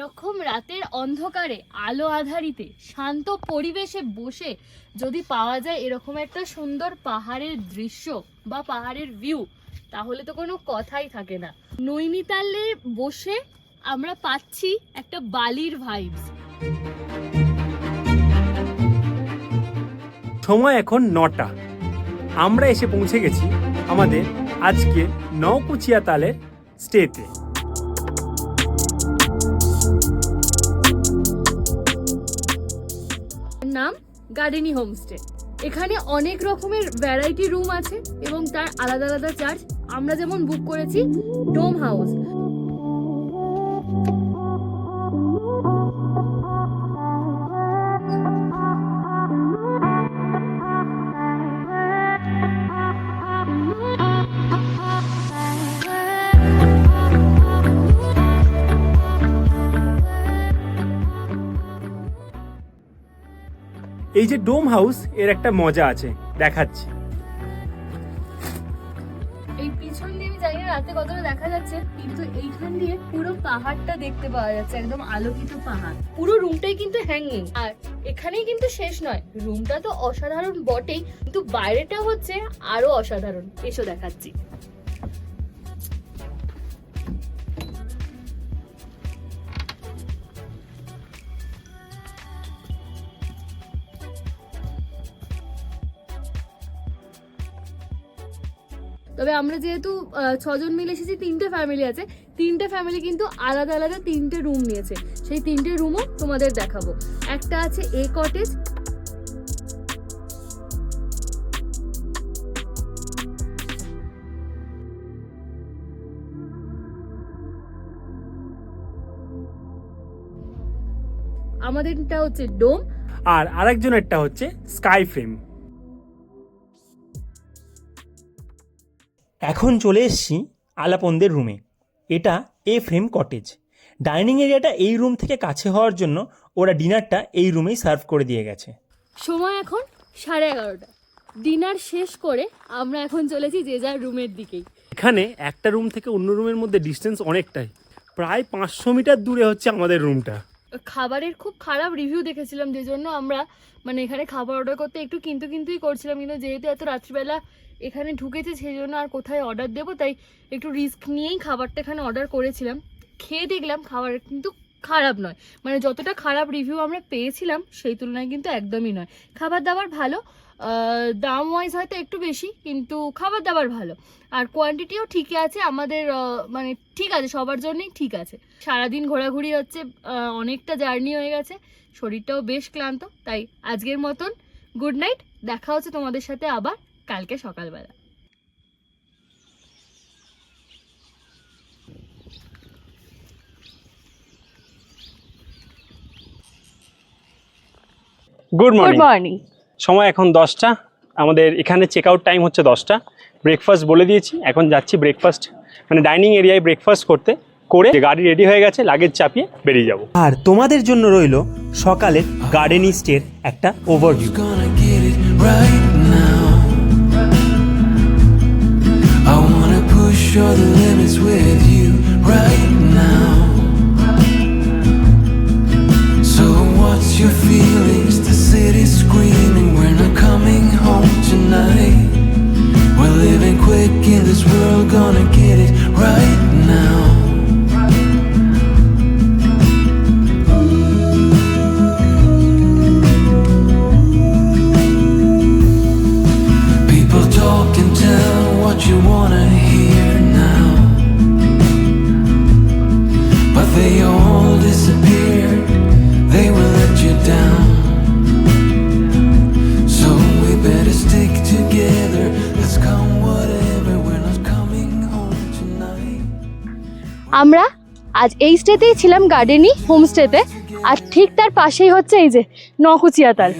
এরকম রাতের অন্ধকারে আলো আধারিতে শান্ত পরিবেশে বসে যদি পাওয়া যায় এরকম একটা সুন্দর পাহাড়ের দৃশ্য বা পাহাড়ের ভিউ তাহলে তো কোনো কথাই থাকে না। নৈনিতালে বসে আমরা পাচ্ছি একটা বালির ভাইবস সময় এখন নটা। আমরা এসে পৌঁছে গেছি আমাদের আজকে নৌকুচিয়া তালের স্টেতে গার্ডেনি হোমস্টে এখানে অনেক রকমের ভ্যারাইটি রুম আছে এবং তার আলাদা আলাদা চার্জ আমরা যেমন বুক করেছি ডোম হাউস এই যে ডোম হাউস, এর একটা মজা আছে। দেখাচ্ছি। এই পিছন দিয়ে জানি রাতে কতটা দেখা যাচ্ছে, কিন্তু এইখান দিয়ে পুরো পাহাড়টা দেখতে পাওয়া যাচ্ছে, একদম আলোকিত পাহাড়। পুরো রুমটাই কিন্তু হ্যাঙ্গিং আর এখানেই কিন্তু শেষ নয় রুমটা তো অসাধারণ বটেই, কিন্তু বাইরেটা হচ্ছে আরও অসাধারণ। এসো দেখাচ্ছি। তবে আমরা যেহেতু ছজন মিলে এসেছি, তিনটে ফ্যামিলি আছে, তিনটে ফ্যামিলি কিন্তু আলাদা আলাদা তিনটে রুম নিয়েছে। সেই তিনটে রুমও তোমাদের দেখাবো। একটা আছে এ কটেজ আমাদেরটা হচ্ছে ডোম আর আরেকজনেরটা হচ্ছে স্কাই ফ্রেম এখন চলে এসেছি আলাপনদের রুমে এটা এ ফ্রেম কটেজ ডাইনিং এরিয়াটা এই রুম থেকে কাছে হওয়ার জন্য ওরা ডিনারটা এই রুমেই সার্ভ করে দিয়ে গেছে। সময় এখন সাড়ে এগারোটা। ডিনার শেষ করে আমরা এখন চলেছি যে যার রুমের দিকেই। এখানে একটা রুম থেকে অন্য রুমের মধ্যে ডিস্টেন্স অনেকটাই। প্রায় পাঁচশো মিটার দূরে হচ্ছে আমাদের রুমটা খাবারের খুব খারাপ রিভিউ দেখেছিলাম যে জন্য আমরা মানে এখানে খাবার অর্ডার করতে একটু কিন্তু কিন্তুই করছিলাম কিন্তু যেহেতু এত রাত্রিবেলা এখানে ঢুকেছে, সেই জন্য আর কোথায় অর্ডার দেবো? তাই একটু রিস্ক নিয়েই খাবারটা এখানে অর্ডার করেছিলাম। খেয়ে দেখলাম খাবার কিন্তু খারাপ নয়। মানে যতটা খারাপ রিভিউ আমরা পেয়েছিলাম, সেই তুলনায় কিন্তু একদমই নয়। খাবার দাবার ভালো দাম ওয়াইজ হয়তো একটু বেশি, কিন্তু খাবার দাবার ভালো। আর কোয়ান্টিটিও ঠিকই আছে, আমাদের মানে ঠিক আছে, সবার জন্যই ঠিক আছে। সারাদিন ঘোরাঘুরি হচ্ছে অনেকটা জার্নি হয়ে গেছে। শরীরটাও বেশ ক্লান্ত, তাই আজকের মতন গুড নাইট দেখা হচ্ছে তোমাদের সাথে আবার। কালকে সকালবেলা। গুড গুড মর্নিং সময় এখন দশটা। আমাদের এখানে চেক আউট টাইম হচ্ছে দশটা। ব্রেকফাস্ট বলে দিয়েছি। এখন যাচ্ছি ব্রেকফাস্ট মানে ডাইনিং এরিয়ায় ব্রেকফাস্ট করতে। করে গাড়ি রেডি হয়ে গেছে লাগেজ চাপিয়ে বেরিয়ে যাব। আর তোমাদের জন্য রইল সকালের গার্ডেন স্টের একটা overview wanna the limits with you right now. So, what's your feelings? The city's screaming, we're not coming home tonight. We're living quick in this world, gonna get it right now. They all disappeared, they will let you down. So we better stick together. Let's come whatever, we're not coming home tonight. আমরা আজ এই স্টেতেই ছিলাম গার্ডেনি হোমস্টেতে আর ঠিক তার পাশেই হচ্ছে এই যে নকুচিয়াতাল.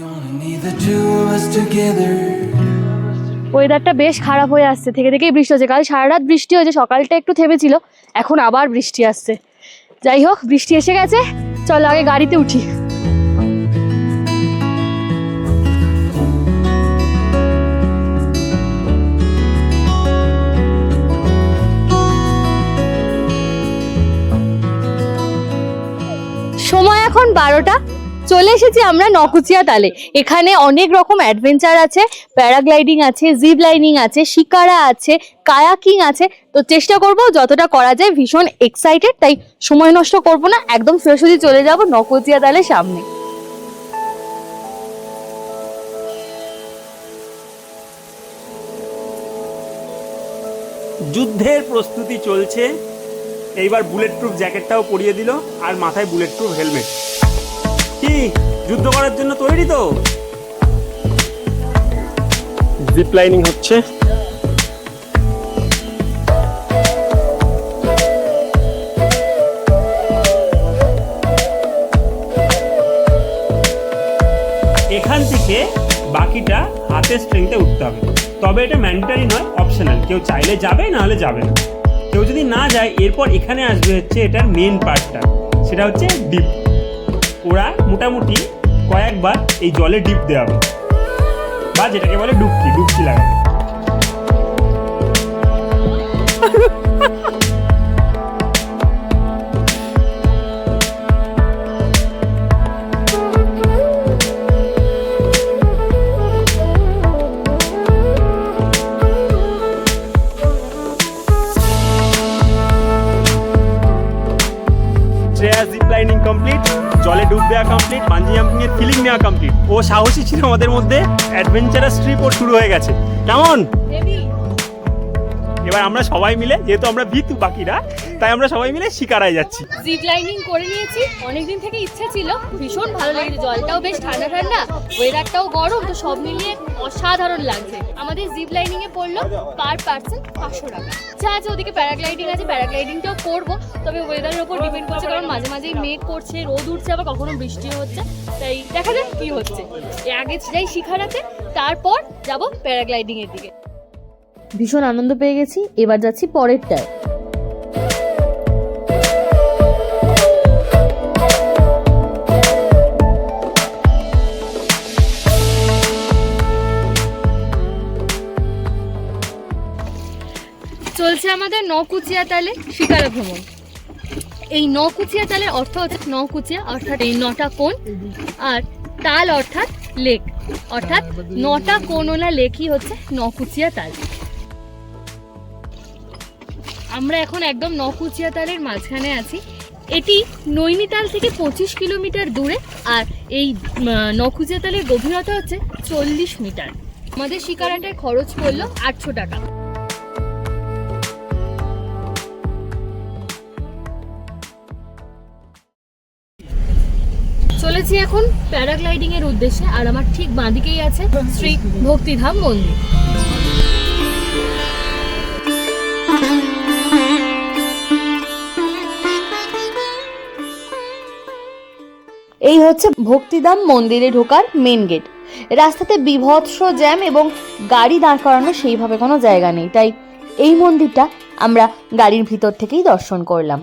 ওয়েদারটা বেশ খারাপ হয়ে আসছে থেকে থেকেই বৃষ্টি হচ্ছে কাল সারা রাত বৃষ্টি হয়েছে সকালটা একটু থেমেছিল এখন আবার বৃষ্টি আসছে যাই হোক বৃষ্টি এসে গেছে। চলো আগে গাড়িতে উঠি। সময় এখন বারোটা। চলে এসেছি আমরা নকুচিয়া তালে। এখানে অনেক রকম অ্যাডভেঞ্চার আছে। প্যারাগ্লাইডিং আছে জিপ লাইনিং আছে, শিকারা আছে, কায়াকিং আছে। তো চেষ্টা করব যতটা করা যায়, ভীষণ এক্সাইটেড তাই সময় নষ্ট করব না। একদম সোজাসুজি চলে যাব নকুচিয়া তালের সামনে। যুদ্ধের প্রস্তুতি চলছে। এইবার বুলেট প্রুফ জ্যাকেটটাও পরিয়ে দিল, আর মাথায় বুলেট প্রুফ হেলমেট কি? যুদ্ধ করার জন্য তৈরি তো। জিপ লাইনিং হচ্ছে। এখান থেকে বাকিটা হাতের স্ট্রেংথে উঠতে হবে। তবে এটা ম্যান্ডেটারি নয় অপশনাল কেউ চাইলে যাবে না হলে যাবে না। কেউ যদি না যায় এরপর এখানে আসবে হচ্ছে এটার মেন পার্টটা সেটা হচ্ছে ডিপ ওরা মোটামুটি কয়েকবার এই জলে ডিপ দেওয়া হবে বা যেটাকে বলে ডুবকি ডুবকি লাগাবে। ফিলিং নেওয়া কমপ্লিট ও সাহসী ছিল আমাদের মধ্যে অ্যাডভেঞ্চারাস ট্রিপ ও শুরু হয়ে গেছে। কেমন এবার আমরা সবাই মিলে, যেহেতু আমরা ভিতু বাকিরা তাই আমরা সবাই মিলে শিকারায় যাচ্ছি। জিপ লাইনিং করে নিয়েছি। অনেকদিন থেকে ইচ্ছে ছিল। ভীষণ ভালো লেগেছে। জলটাও বেশ ঠান্ডা ঠান্ডা ওয়েদারটাও গরম, তো সব মিলিয়ে অসাধারণ লাগছে। আমাদের জিপ লাইনিং এ পড়ল পার পার্সন পাঁচশো টাকা। যা আছে ওদিকে প্যারাগ্লাইডিং আছে। প্যারাগ্লাইডিংটাও করব। তবে ওয়েদারের উপর ডিপেন্ড করছে, কারণ মাঝে মাঝেই মেঘ করছে, রোদ উঠছে, আবার কখনো বৃষ্টি হচ্ছে। তাই দেখা যাক কি হচ্ছে। আগে যাই শিখারাতে তারপর যাব প্যারাগ্লাইডিং এর দিকে। ভীষণ আনন্দ পেয়ে গেছি। এবার যাচ্ছি পরেরটায়। চলছে আমাদের নকুচিয়া তালে শিকারা ভ্রমণ। এই নকুচিয়া তালের অর্থ হচ্ছে নকুচিয়া, অর্থাৎ এই নটা কোণ, আর তাল অর্থাৎ লেক। অর্থাৎ নটা কোণওয়ালা লেকই হচ্ছে নকুচিয়া তাল। আমরা এখন একদম নকুচিয়া তালের মাঝখানে আছি। এটি নৈনিতাল থেকে পঁচিশ কিলোমিটার দূরে আর এই উম, নকুচিয়া তালের গভীরতা হচ্ছে চল্লিশ মিটার। আমাদের শিকারাটায় খরচ পড়ল আটশো টাকা। চলেছি এখন প্যারাগ্লাইডিং এর উদ্দেশ্যে আর আমার ঠিক বাঁদিকেই আছে শ্রী ভক্তিধাম মন্দির। এই হচ্ছে ভক্তিধাম মন্দিরে ঢোকার মেন গেট রাস্তাতে বিভৎস জ্যাম এবং গাড়ি দাঁড় করানোর সেইভাবে কোনো জায়গা নেই, তাই এই মন্দিরটা আমরা গাড়ির ভিতর থেকেই দর্শন করলাম।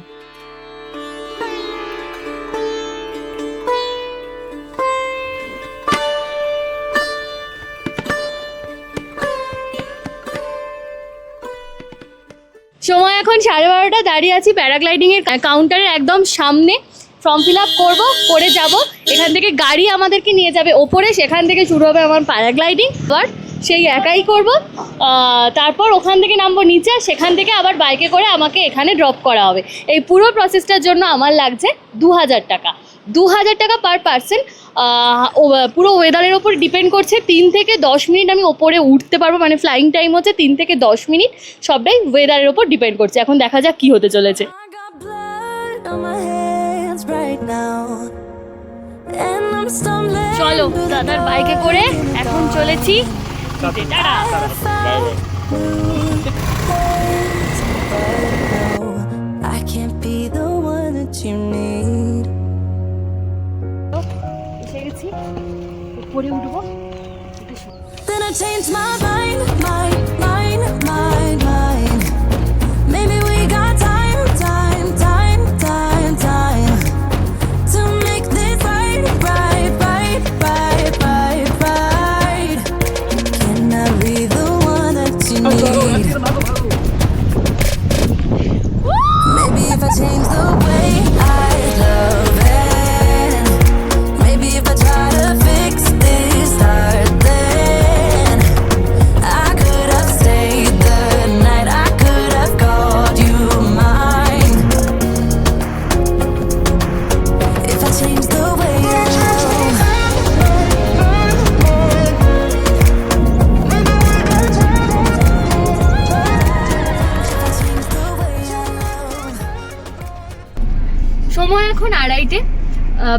সময় এখন সাড়ে বারোটা, দাঁড়িয়ে আছি প্যারাগ্লাইডিং এর কাউন্টারের একদম সামনে। ফর্ম ফিল আপ করব, করে যাব। এখান থেকে গাড়ি আমাদেরকে নিয়ে যাবে ওপরে, সেখান থেকে শুরু হবে আমার প্যারাগ্লাইডিং আবার সেই একাই করব। তারপর ওখান থেকে নামবো নিচে সেখান থেকে আবার বাইকে করে আমাকে এখানে ড্রপ করা হবে। এই পুরো প্রসেসটার জন্য আমার লাগছে দু হাজার টাকা দু হাজার টাকা পার পার্সন পুরো ওয়েদারের ওপর ডিপেন্ড করছে। তিন থেকে দশ মিনিট আমি ওপরে উঠতে পারব মানে ফ্লাইং টাইম হচ্ছে তিন থেকে দশ মিনিট। সবটাই ওয়েদারের ওপর ডিপেন্ড করছে। এখন দেখা যাক কি হতে চলেছে। চলো দাদার বাইকে করে এখন চলেছি টাটা। I can't be the one that you need. এসে গেছি উপরে উঠবো Then I changed my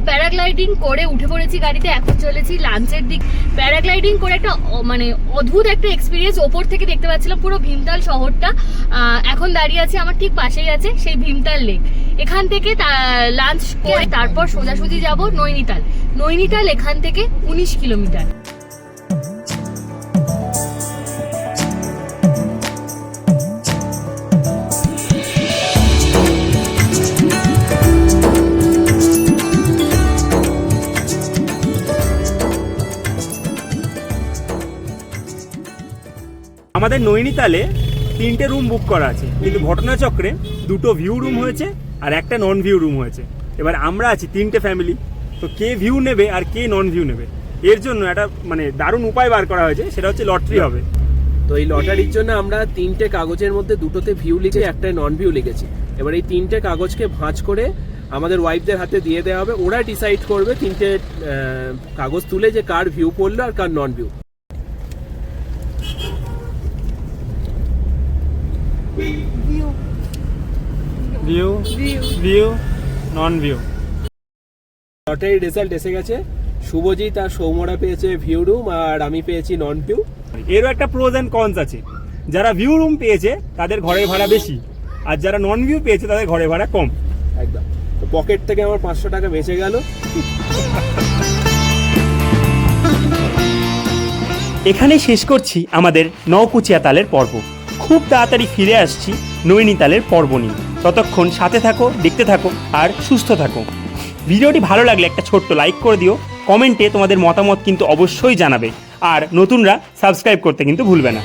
paragliding করে উঠে পড়েছি গাড়িতে এখন চলেছি লাঞ্চের দিক। প্যারাগ্লাইডিং করে একটা মানে অদ্ভুত একটা এক্সপিরিয়েন্স ওপর থেকে দেখতে পাচ্ছিলাম পুরো ভীমতাল শহরটা। এখন দাঁড়িয়ে আছে আমার ঠিক পাশেই আছে সেই ভীমতাল লেক। এখান থেকে লাঞ্চ করে তারপর সোজাসুজি যাব নৈনিতাল। নৈনিতাল এখান থেকে উনিশ কিলোমিটার। আমাদের নৈনিতালে তিনটে রুম বুক করা আছে। কিন্তু ঘটনাচক্রে দুটো ভিউ রুম হয়েছে আর একটা নন ভিউ রুম হয়েছে। এবার আমরা আছি তিনটে ফ্যামিলি তো কে ভিউ নেবে আর কে নন ভিউ নেবে? এর জন্য একটা মানে দারুণ উপায় বার করা হয়েছে সেটা হচ্ছে লটারি হবে। তো এই লটারির জন্য আমরা তিনটে কাগজের মধ্যে দুটোতে ভিউ লিখে একটা নন ভিউ লিখেছি। এবার এই তিনটে কাগজকে ভাঁজ করে আমাদের ওয়াইফদের হাতে দিয়ে দেওয়া হবে। ওরা ডিসাইড করবে তিনটে কাগজ তুলে যে কার ভিউ পড়ল আর কার non view view view non view লটারির রেজাল্ট এসে গেছে। শুভজিৎ আর সৌমরা পেয়েছে ভিউ রুম আর আমি পেয়েছি নন ভিউ এরও একটা প্রোজ অ্যান্ড কনস আছে। যারা ভিউ রুম পেয়েছে তাদের ঘরের ভাড়া বেশি। আর যারা নন ভিউ পেয়েছে তাদের ঘরের ভাড়া কম। একদম। তো পকেট থেকে আমার পাঁচশো টাকা বেঁচে গেল। এখানেই শেষ করছি আমাদের নৌকুচিয়া তালের পর্ব। খুব তাড়াতাড়ি ফিরে আসছি নৈনিতালের পর্ব নিয়ে। ততক্ষণ সাথে থাকো, দেখতে থাকো আর সুস্থ থাকো। ভিডিওটি ভালো লাগলে একটা ছোট্ট লাইক করে দিও কমেন্টে তোমাদের মতামত কিন্তু অবশ্যই জানাবে। আর নতুনরা সাবস্ক্রাইব করতে কিন্তু ভুলবে না।